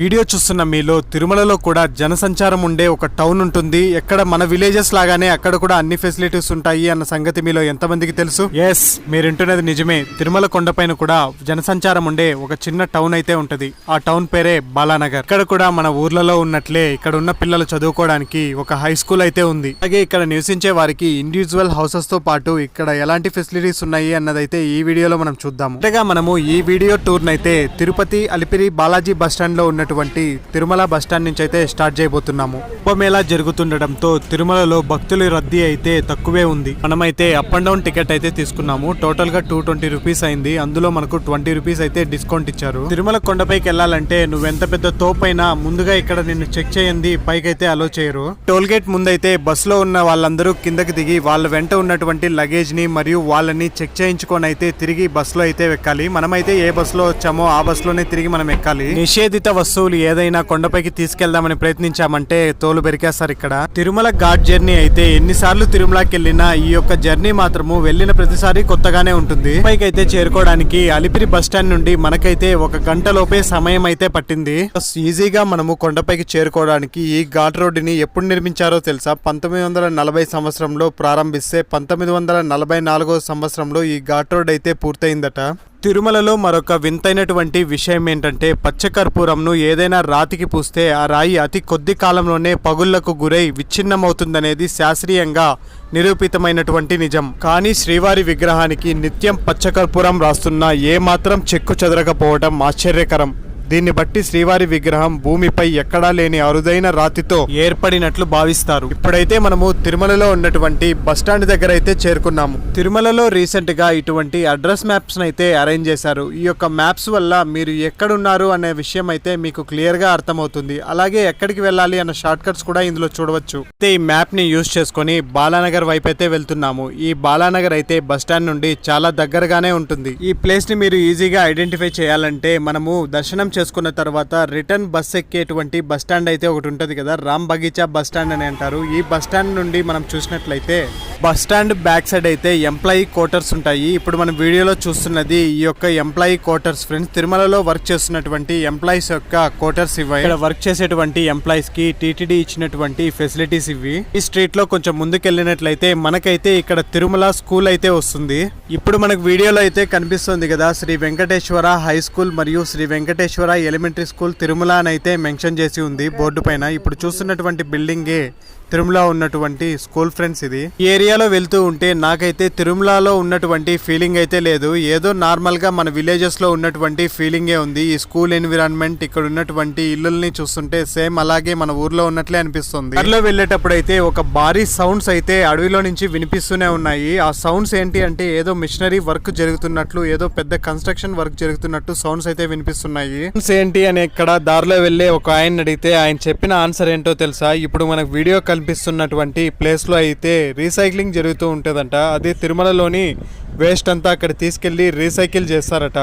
Video చూస్తున్న మీలో తిరుమలలో కూడా జనసంచారం ఉండే ఒక టౌన్ ఉంటుంది. ఎక్కడ మన విలేజెస్ లాగానే అక్కడ కూడా అన్ని ఫెసిలిటీస్ ఉంటాయి అన్న సంగతి మీలో ఎంతమందికి తెలుసు? ఎస్ మీరింటున్నది నిజమే. తిరుమల కొండపైన కూడా జనసంచారం ఉండే ఒక చిన్న టౌన్ అయితే ఉంటది. ఆ టౌన్ పేరే బాలానగర్. ఇక్కడ కూడా మన ఊర్లలో ఉన్నట్లే ఇక్కడ ఉన్న పిల్లలు చదువుకోవడానికి ఒక హై స్కూల్ అయితే ఉంది. అలాగే ఇక్కడ నివసించే వారికి ఇండివిజువల్ హౌసెస్తో పాటు ఇక్కడ ఎలాంటి ఫెసిలిటీస్ ఉన్నాయి అన్నదైతే ఈ వీడియోలో మనం చూద్దాం అంతేగా మనము ఈ వీడియో టూర్ నైతే తిరుపతి అలిపిరి బాలాజీ బస్ స్టాండ్లో ఉన్నటువంటి తిరుమల బస్ స్టాండ్ నుంచి అయితే స్టార్ట్ చేయబోతున్నాము. కుంభమేళా జరుగుతుండటంతో తిరుమలలో భక్తుల రద్దీ అయితే తక్కువే ఉంది. మనమైతే అప్ అండ్ డౌన్ టికెట్ అయితే తీసుకున్నాము. టోటల్గా టూ ట్వంటీ రూపీస్ అయింది. అందులో మనకు ట్వంటీ రూపీస్ అయితే డిస్కౌంట్ ఇచ్చారు. తిరుమల కొండపైకి వెళ్ళాలంటే నువ్వెంత పెద్ద తోపైనా ముందుగా ఇక్కడ నిన్ను చెక్ చేయండి. పైకైతే అలో చేయరు. టోల్ గేట్ ముందైతే బస్లో ఉన్న వాళ్ళందరూ కిందకి దిగి వాళ్ళ వెంట ఉన్నటువంటి లగేజ్ని మరియు వాళ్ళని చెక్ చేయించుకొని అయితే తిరిగి బస్లో అయితే ఎక్కాలి. మనమైతే ఏ బస్లో వచ్చామో ఆ బస్లోనే తిరిగి మనం ఎక్కాలి. నిషేధిత వస్తువులు ఏదైనా కొండపైకి తీసుకెళ్దామని ప్రయత్నించామంటే తోలు బెరికేస్తారు ఇక్కడ. తిరుమల ఘాట్ జర్నీ అయితే ఎన్నిసార్లు తిరుమలకి వెళ్ళినా ఈ యొక్క జర్నీ మాత్రము వెళ్ళిన ప్రతిసారి కొత్తగానే ఉంటుంది. పైకి అయితే చేరుకోవడానికి అలిపిరి బస్ స్టాండ్ నుండి మనకైతే ఒక గంట లోపే సమయం అయితే పట్టింది. ఈజీగా మనము కొండపైకి చేరుకోవడానికి ఈ ఘాట్ రోడ్డుని ఎప్పుడు నిర్మించారో తెలుసా? పంతొమ్మిది వందల నలభై సంవత్సరంలో ప్రారంభిస్తే పంతొమ్మిది వందల నలభై నాలుగో సంవత్సరంలో ఈ ఘాట్ రోడ్ అయితే పూర్తయిందట. తిరుమలలో మరొక వింతైనటువంటి విషయం ఏంటంటే పచ్చకర్పూరంను ఏదైనా రాతికి పూస్తే ఆ రాయి అతి కొద్ది కాలంలోనే పగుళ్ళకు గురై విచ్ఛిన్నమవుతుందనేది శాస్త్రీయంగా నిరూపితమైనటువంటి నిజం. కానీ శ్రీవారి విగ్రహానికి నిత్యం పచ్చకర్పూరం రాస్తున్నా ఏమాత్రం చెక్కు చెదరకపోవడం ఆశ్చర్యకరం. దీన్ని బట్టి శ్రీవారి విగ్రహం భూమిపై ఎక్కడా లేని అరుదైన రాతితో ఏర్పడినట్లు భావిస్తారు. ఇప్పుడైతే మనము తిరుమలలో ఉన్నటువంటి బస్ స్టాండ్ దగ్గర అయితే చేరుకున్నాము. తిరుమలలో రీసెంట్గా ఇటువంటి అడ్రస్ మ్యాప్స్ అయితే అరేంజ్ చేశారు. ఈ యొక్క మ్యాప్స్ వల్ల మీరు ఎక్కడున్నారు అనే విషయం అయితే మీకు క్లియర్గా అర్థమవుతుంది. అలాగే ఎక్కడికి వెళ్ళాలి అన్న షార్ట్ కట్స్ కూడా ఇందులో చూడవచ్చు. అయితే ఈ మ్యాప్ని యూజ్ చేసుకొని బాలానగర్ వైపు అయితే వెళ్తున్నాము. ఈ బాలానగర్ అయితే బస్ స్టాండ్ నుండి చాలా దగ్గరగానే ఉంటుంది. ఈ ప్లేస్ని మీరు ఈజీగా ఐడెంటిఫై చేయాలంటే మనము దర్శనం చేసుకున్న తర్వాత రిటర్న్ బస్ ఎక్కేటువంటి బస్ స్టాండ్ అయితే ఒకటి ఉంటుంది కదా రామ్ బగీచా బస్ స్టాండ్ అని అంటారు. ఈ బస్ స్టాండ్ నుండి మనం చూసినట్లయితే బస్ స్టాండ్ బ్యాక్ సైడ్ అయితే ఎంప్లాయీ క్వార్టర్స్ ఉంటాయి. ఇప్పుడు మనం వీడియోలో చూస్తున్నది ఈ యొక్క ఎంప్లాయీ క్వార్టర్స్ ఫ్రెండ్స్. తిరుమలలో వర్క్ చేస్తున్నటువంటి ఎంప్లాయీస్ యొక్క క్వార్టర్స్ ఇవి ఇక్కడ వర్క్ చేసేటువంటి ఎంప్లాయీస్కి టీటీడీ ఇచ్చినటువంటి ఫెసిలిటీస్ ఇవి. ఈ స్ట్రీట్లో కొంచెం ముందుకెళ్ళినట్లయితే మనకైతే ఇక్కడ తిరుమల స్కూల్ అయితే వస్తుంది. ఇప్పుడు మనకు వీడియోలో అయితే కనిపిస్తుంది కదా శ్రీ వెంకటేశ్వర హై స్కూల్ మరియు శ్రీ వెంకటేశ్వర ఎలిమెంటరీ స్కూల్ తిరుమల అని అయితే మెన్షన్ చేసి ఉంది బోర్డు పైన. ఇప్పుడు చూస్తున్నటువంటి బిల్డింగే తిరుమల ఉన్నటువంటి స్కూల్ ఫ్రెండ్స్ ఇది. ఈ ఏరియాలో వెళ్తూ ఉంటే నాకైతే తిరుమలలో ఉన్నటువంటి ఫీలింగ్ అయితే లేదు. ఏదో నార్మల్గా మన విలేజెస్లో ఉన్నటువంటి ఫీలింగే ఉంది. ఈ స్కూల్ ఎన్విరాన్మెంట్ ఇక్కడ ఉన్నటువంటి ఇల్లుల్ని చూస్తుంటే సేమ్ అలాగే మన ఊర్లో ఉన్నట్లే అనిపిస్తుంది. కార్లో వెళ్ళేటప్పుడు అయితే ఒక భారీ సౌండ్స్ అయితే అడవిలో నుంచి వినిపిస్తూనే ఉన్నాయి. ఆ సౌండ్స్ ఏంటి అంటే ఏదో మిషనరీ వర్క్ జరుగుతున్నట్లు ఏదో పెద్ద కన్స్ట్రక్షన్ వర్క్ జరుగుతున్నట్టు సౌండ్స్ అయితే వినిపిస్తున్నాయి. సౌండ్స్ ఏంటి అని ఇక్కడ దారిలో వెళ్ళే ఒక ఆయన అడిగితే ఆయన చెప్పిన ఆన్సర్ ఏంటో తెలుసా? ఇప్పుడు మనకు వీడియో కనిపిస్తున్నటువంటి ప్లేస్లో అయితే రీసైక్లింగ్ జరుగుతూ ఉంటుందంట. అది తిరుమలలోని వేస్ట్ అంతా అక్కడ తీసుకెళ్ళి రీసైకిల్ చేస్తారట.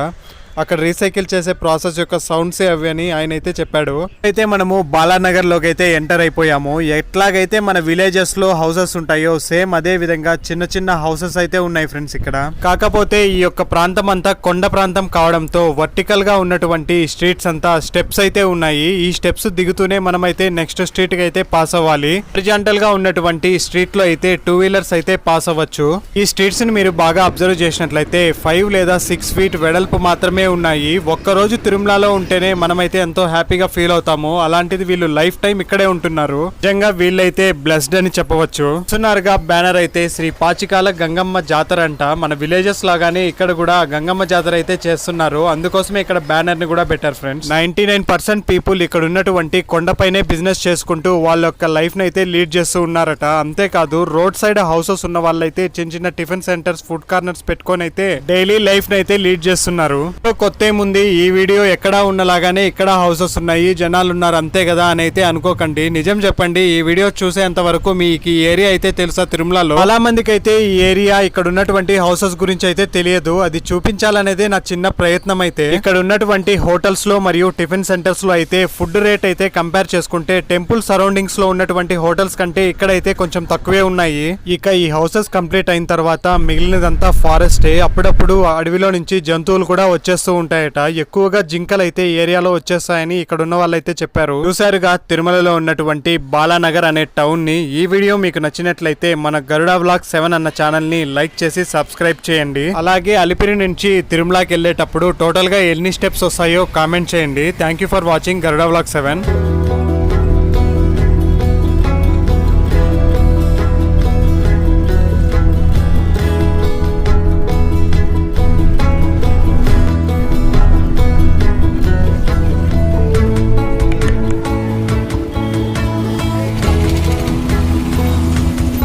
అక్కడ రీసైకిల్ చేసే ప్రాసెస్ యొక్క సౌండ్స్ అవి అని ఆయన అయితే చెప్పాడు. అయితే మనము బాలానగర్లోకి అయితే ఎంటర్ అయిపోయాము. ఎట్లాగైతే మన విలేజెస్లో హౌసెస్ ఉంటాయో సేమ్ అదే విధంగా చిన్న చిన్న హౌసెస్ అయితే ఉన్నాయి ఫ్రెండ్స్ ఇక్కడ. కాకపోతే ఈ యొక్క ప్రాంతం అంతా కొండ ప్రాంతం కావడంతో వర్టికల్గా ఉన్నటువంటి స్ట్రీట్స్ అంతా స్టెప్స్ అయితే ఉన్నాయి. ఈ స్టెప్స్ దిగుతూనే మనమైతే నెక్స్ట్ స్ట్రీట్కి అయితే పాస్ అవ్వాలి. హారిజాంటల్గా ఉన్నటువంటి స్ట్రీట్లో అయితే టూ వీలర్స్ అయితే పాస్ అవ్వచ్చు. ఈ స్ట్రీట్స్ని మీరు బాగా అబ్జర్వ్ చేసినట్లయితే ఫైవ్ లేదా సిక్స్ ఫీట్ వెడల్పు మాత్రమే ఉన్నాయి. ఒక్కరోజు తిరుమలలో ఉంటేనే మనమైతే ఎంతో హ్యాపీగా ఫీల్ అవుతాము. అలాంటిది వీళ్ళు లైఫ్ టైం ఇక్కడే ఉంటున్నారు. నిజంగా వీళ్ళైతే బ్లెస్డ్ అని చెప్పవచ్చు. చూస్తున్నారుగా బ్యానర్ అయితే శ్రీ పాచికాల గంగమ్మ జాతర అంట. మన విలేజెస్ లాగానే ఇక్కడ కూడా గంగమ్మ జాతర అయితే చేస్తున్నారు. అందుకోసమే ఇక్కడ బ్యానర్ని కూడా పెట్టారు friends ninety nine percent people ఇక్కడ ఉన్నటువంటి కొండపైనే బిజినెస్ చేసుకుంటూ వాళ్ళ యొక్క లైఫ్ నైతే అయితే లీడ్ చేస్తూ ఉన్నారట. అంతేకాదు రోడ్ సైడ్ హౌసెస్ ఉన్న వాళ్ళైతే చిన్న చిన్న టిఫిన్ సెంటర్స్ ఫుడ్ కార్నర్స్ పెట్టుకొని అయితే డైలీ లైఫ్ని అయితే లీడ్ చేస్తున్నారు. కొత్త ఏముంది ఈ వీడియో ఎక్కడా ఉన్నలాగానే ఇక్కడ హౌసెస్ ఉన్నాయి జనాలు ఉన్నారు అంతే కదా అని అయితే అనుకోకండి. నిజం చెప్పండి ఈ వీడియో చూసేంత వరకు మీకు ఈ ఏరియా అయితే తెలుసా తిరుమలలో? చాలా మందికి అయితే ఈ ఏరియా ఇక్కడ ఉన్నటువంటి హౌసెస్ గురించి అయితే తెలియదు. అది చూపించాలనేదే నా చిన్న ప్రయత్నం అయితే. ఇక్కడ ఉన్నటువంటి హోటల్స్లో మరియు టిఫిన్ సెంటర్స్లో అయితే ఫుడ్ రేట్ అయితే కంపేర్ చేసుకుంటే టెంపుల్ సరౌండింగ్స్లో ఉన్నటువంటి హోటల్స్ కంటే ఇక్కడైతే కొంచెం తక్కువే ఉన్నాయి. ఇక ఈ హౌసెస్ కంప్లీట్ అయిన తర్వాత మిగిలినదంతా ఫారెస్టే. అప్పుడప్పుడు అడవిలో నుంచి జంతువులు కూడా వచ్చేస్తాయి. వస్తూ ఉంటాయట. ఎక్కువగా జింకలు అయితే ఏరియాలో వచ్చేస్తాయని ఇక్కడ ఉన్న వాళ్ళైతే చెప్పారు. చూసారుగా తిరుమలలో ఉన్నటువంటి బాలానగర్ అనే టౌన్ని ఈ వీడియో మీకు నచ్చినట్లయితే మన గరుడా బ్లాగ్ సెవెన్ అన్న ఛానల్ని లైక్ చేసి సబ్స్క్రైబ్ చేయండి. అలాగే అలిపిరి నుంచి తిరుమలకి వెళ్ళేటప్పుడు టోటల్గా ఎన్ని స్టెప్స్ వస్తాయో కామెంట్ చేయండి. Thank you for watching Garuda blog seven.